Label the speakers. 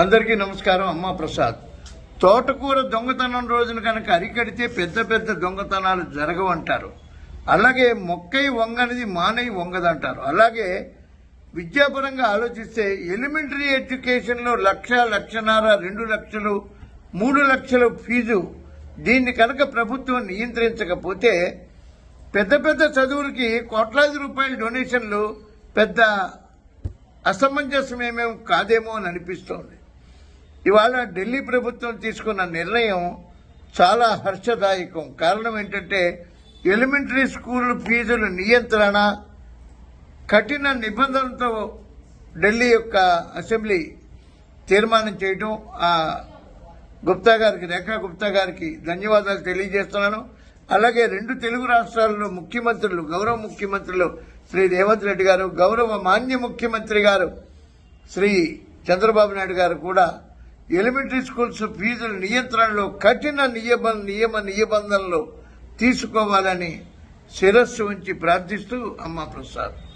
Speaker 1: అందరికీ నమస్కారం అమ్మా ప్రసాద్. తోటకూర దొంగతనం రోజున కనుక అరికడితే పెద్ద పెద్ద దొంగతనాలు జరగవంటారు. అలాగే మొక్కై వంగనిది మానై వంగదంటారు. అలాగే విద్యాపరంగా ఆలోచిస్తే ఎలిమెంటరీ ఎడ్యుకేషన్లో లక్ష లక్షన్నర రెండు లక్షలు మూడు లక్షల ఫీజు. దీన్ని కనుక ప్రభుత్వం నియంత్రించకపోతే పెద్ద పెద్ద చదువులకి కోట్లాది రూపాయల డొనేషన్లు పెద్ద అసమంజసమేమేం కాదేమో అని అనిపిస్తోంది. ఇవాళ ఢిల్లీ ప్రభుత్వం తీసుకున్న నిర్ణయం చాలా హర్షదాయకం. కారణం ఏంటంటే ఎలిమెంటరీ స్కూల్ ఫీజుల నియంత్రణ కఠిన నిబంధనలతో ఢిల్లీ యొక్క అసెంబ్లీ తీర్మానం చేయడం ఆ గుప్తా గారికి రేఖా గుప్తా గారికి ధన్యవాదాలు తెలియజేస్తున్నాను. అలాగే రెండు తెలుగు రాష్ట్రాల్లో ముఖ్యమంత్రులు గౌరవ ముఖ్యమంత్రులు శ్రీ రేవంత్ రెడ్డి గారు గౌరవ మాన్య ముఖ్యమంత్రి గారు శ్రీ చంద్రబాబు నాయుడు గారు కూడా ఎలిమెంటరీ స్కూల్స్ ఫీజుల నియంత్రణలో కఠిన నియమ నియమ నిబంధనలు తీసుకోవాలని శిరస్సు ఉంచి ప్రార్థిస్తూ అమ్మా ప్రసాద్.